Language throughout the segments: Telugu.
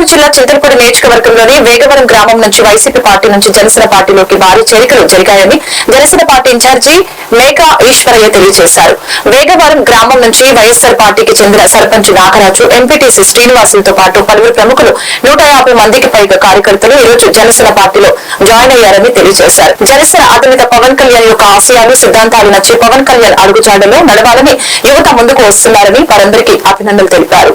గుంటూరు జిల్లా చింతలపూడి నియోజకవర్గంలోని వేగవరం గ్రామం నుంచి వైసీపీ పార్టీ నుంచి జనసేన పార్టీలోకి భారీ చేరికలు జరిగాయని జనసేన పార్టీ ఇన్ఛార్జి మేకా ఈశ్వరయ్య తెలియజేశారు. వేగవరం గ్రామం నుంచి వైఎస్సార్ పార్టీకి చెందిన సర్పంచ్ నాగరాజు ఎంపీటీసీ శ్రీనివాసులతో పాటు పలువురు ప్రముఖులు నూట యాభై మందికి పైగా కార్యకర్తలు ఈ రోజు జనసేన పార్టీలో జాయిన్ అయ్యారని తెలియజేశారు. జనసేన అధినేత పవన్ కళ్యాణ్ యొక్క ఆశయాలు సిద్ధాంతాలు నచ్చి పవన్ కళ్యాణ్ అడుగుజాడలో నడవాలని యువత ముందుకు వస్తున్నారని వారందరికీ అభినందనలు తెలిపారు.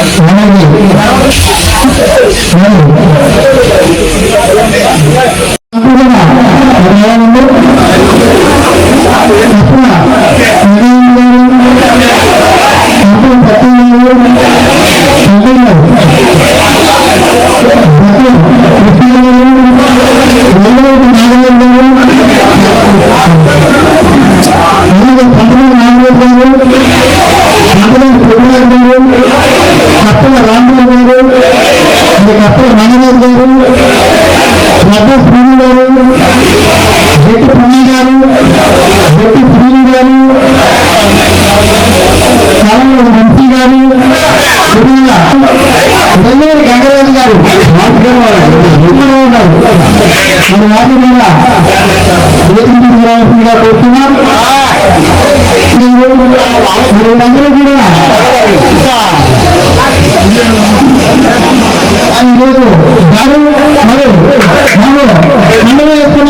పంతొమ్మిది నాలుగు వందల ఆమె కప్పల నాగరాజు గారు రఘు శ్రీను గారు జట్టు పుణ్య గారు జట్టు శ్రీను గారు కాలంలో మంత్రి గారు విధంగా ఉదయగిరి గంగరాజు గారు వాటిగా ఉన్నారు మన వాటి మీద వేదికగా కోరుతున్నాం Darül